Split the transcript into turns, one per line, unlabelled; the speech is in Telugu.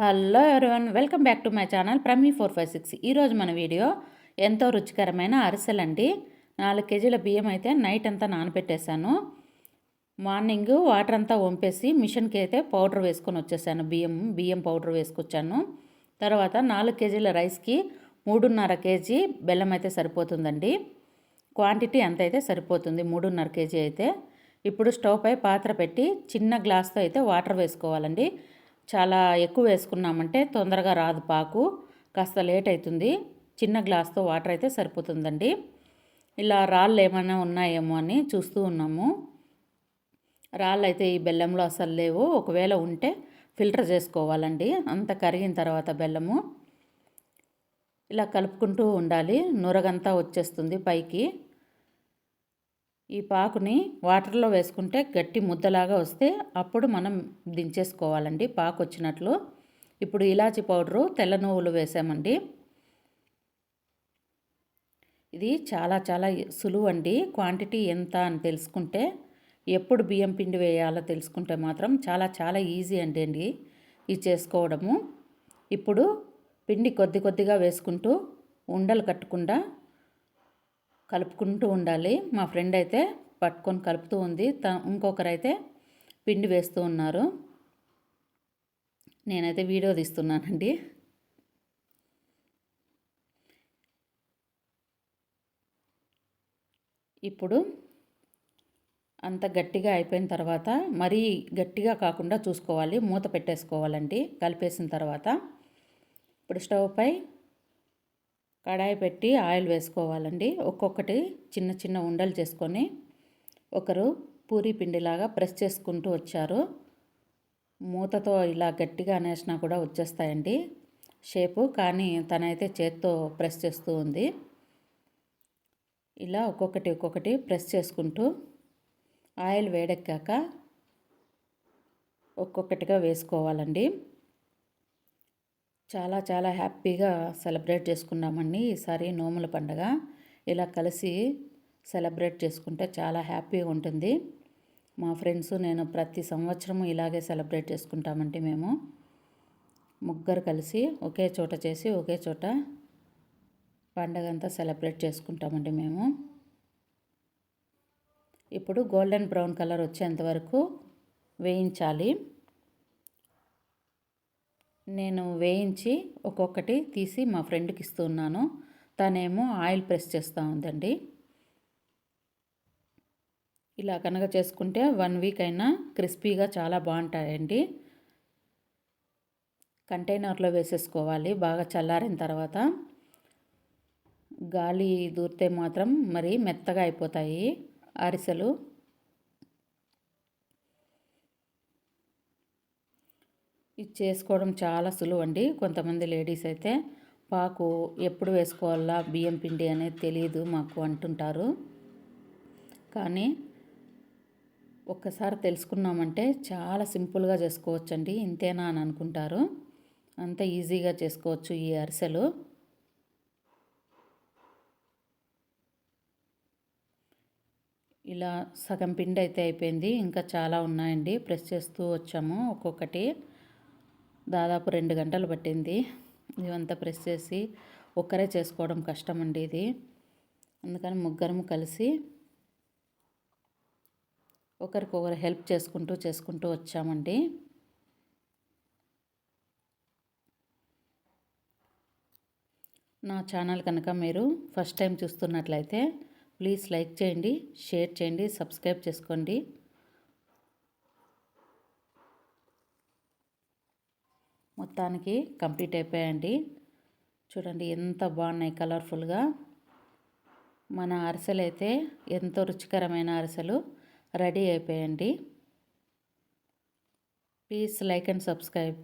Hello everyone welcome back to my channel Prami four five six. ఈరోజు మన వీడియో ఎంతో రుచికరమైన అరిసెలండి. నాలుగు కేజీల బియ్యం అయితే నైట్ అంతా నానబెట్టేశాను. మార్నింగ్ వాటర్ అంతా వంపేసి మిషన్కి అయితే పౌడర్ వేసుకొని వచ్చేసాను. బియ్యం బియ్యం పౌడర్ వేసుకొచ్చాను. తర్వాత నాలుగు కేజీల రైస్కి మూడున్నర కేజీ బెల్లం అయితే సరిపోతుందండి. క్వాంటిటీ ఎంత అయితే సరిపోతుంది? మూడున్నర కేజీ అయితే. ఇప్పుడు స్టవ్ పై పాత్ర పెట్టి చిన్న గ్లాస్తో అయితే వాటర్ వేసుకోవాలండి. చాలా ఎక్కువ వేసుకున్నామంటే తొందరగా రాదు పాకు. కాస్త లేట్ అవుతుంది చిన్న గ్లాస్తో వాటర్ అయితే సరిపోతుందండి. ఇలా రాళ్ళు ఏమైనా ఉన్నాయేమో అని చూస్తూ ఉన్నాము. రాళ్ళు అయితే ఈ బెల్లంలో అసలు లేవు. ఒకవేళ ఉంటే ఫిల్టర్ చేసుకోవాలండి. అంత కరిగిన తర్వాత బెల్లము. ఇలా కలుపుకుంటూ ఉండాలి. నురగంతా వచ్చేస్తుంది పైకి. ఈ పాకుని వాటర్లో వేసుకుంటే గట్టి ముద్దలాగా వస్తే అప్పుడు మనం దించేసుకోవాలండి. పాకు వచ్చినట్లు ఇప్పుడు ఇలాచి పౌడరు తెల్ల నువ్వులు వేసామండి. ఇది చాలా చాలా సులువు అండి క్వాంటిటీ ఎంత అని తెలుసుకుంటే ఎప్పుడు బియ్యం పిండి వేయాలో తెలుసుకుంటే మాత్రం చాలా చాలా ఈజీ అండి అండి ఇది చేసుకోవడము. ఇప్పుడు పిండి కొద్ది కొద్దిగా వేసుకుంటూ ఉండలు కట్టకుండా కలుపుకుంటూ ఉండాలి. మా ఫ్రెండ్ అయితే పట్టుకొని కలుపుతూ ఉంది. త ఇంకొకరైతే పిండి వేస్తూ ఉన్నారు. నేనైతే వీడియో తీస్తున్నానండి. ఇప్పుడు అంత గట్టిగా అయిపోయిన తర్వాత మరీ గట్టిగా కాకుండా చూసుకోవాలి. మూత పెట్టేసుకోవాలండి. కలిపేసిన తర్వాత. ఇప్పుడు స్టవ్ పై కడాయి పెట్టి ఆయిల్ వేసుకోవాలండి. ఒక్కొక్కటి చిన్న చిన్న ఉండలు చేసుకొని ఒకరు పూరి పిండిలాగా ప్రెస్ చేసుకుంటూ వచ్చారు. మూతతో ఇలా గట్టిగా అనేసినా కూడా వచ్చేస్తాయండి. షేపు కానీ తనైతే చేత్తో ప్రెస్ చేస్తూ ఉంది. ఇలా ఒక్కొక్కటి ఒక్కొక్కటి ప్రెస్ చేసుకుంటూ ఆయిల్ వేడెక్కాక ఒక్కొక్కటిగా వేసుకోవాలండి. చాలా చాలా హ్యాపీగా సెలబ్రేట్ చేసుకున్నామండి ఈసారి నోముల పండగ. ఇలా కలిసి సెలబ్రేట్ చేసుకుంటే చాలా హ్యాపీగా ఉంటుంది. మా ఫ్రెండ్స్ నేను ప్రతి సంవత్సరము ఇలాగే సెలబ్రేట్ చేసుకుంటామంటే మేము. ముగ్గురు కలిసి ఒకే చోట చేసి ఒకే చోట పండగ అంతా సెలబ్రేట్ చేసుకుంటామండి మేము. ఇప్పుడు గోల్డెన్ బ్రౌన్ కలర్ వచ్చేంత వరకు వేయించాలి. నేను వేయించి ఒక్కొక్కటి తీసి మా ఫ్రెండ్కి ఇస్తున్నాను. తనేమో ఆయిల్ ప్రెస్ చేస్తూ ఉందండి. ఇలా కనుక చేసుకుంటే వన్ వీక్ అయినా క్రిస్పీగా చాలా బాగుంటాయండి. కంటైనర్లో వేసేసుకోవాలి. బాగా చల్లారిన తర్వాత గాలి దూరితే మాత్రం మరి మెత్తగా అయిపోతాయి అరిసెలు. ఇది చేసుకోవడం చాలా సులువు అండి. కొంతమంది లేడీస్ అయితే పాకు ఎప్పుడు వేసుకోవాలా బియ్యం పిండి అనేది తెలియదు మాకు అంటుంటారు. కానీ ఒక్కసారి తెలుసుకున్నామంటే చాలా సింపుల్గా చేసుకోవచ్చండి. ఇంతేనా అని అనుకుంటారు. అంత ఈజీగా చేసుకోవచ్చు ఈ అరిసెలు. ఇలా సగం పిండి అయితే అయిపోయింది. ఇంకా చాలా ఉన్నాయండి. ప్రెస్ చేస్తూ వచ్చాము ఒక్కొక్కటి. దాదాపు రెండు గంటలు పట్టింది. ఇవంతా ప్రెస్ చేసి ఒక్కరే చేసుకోవడం కష్టం అండి ఇది. అందుకని ముగ్గురము కలిసి ఒకరికొకరు హెల్ప్ చేసుకుంటూ చేసుకుంటూ వచ్చామండి. నా ఛానల్ కనుక మీరు ఫస్ట్ టైం చూస్తున్నట్లయితే ప్లీజ్ లైక్ చేయండి షేర్ చేయండి సబ్స్క్రైబ్ చేసుకోండి. మొత్తానికి కంప్లీట్ అయిపోయాయండి. చూడండి ఎంత బాగున్నాయి కలర్ఫుల్గా. మన అరిసెలు అయితే ఎంతో రుచికరమైన అరిసెలు రెడీ అయిపోయాయండి. Please like and subscribe.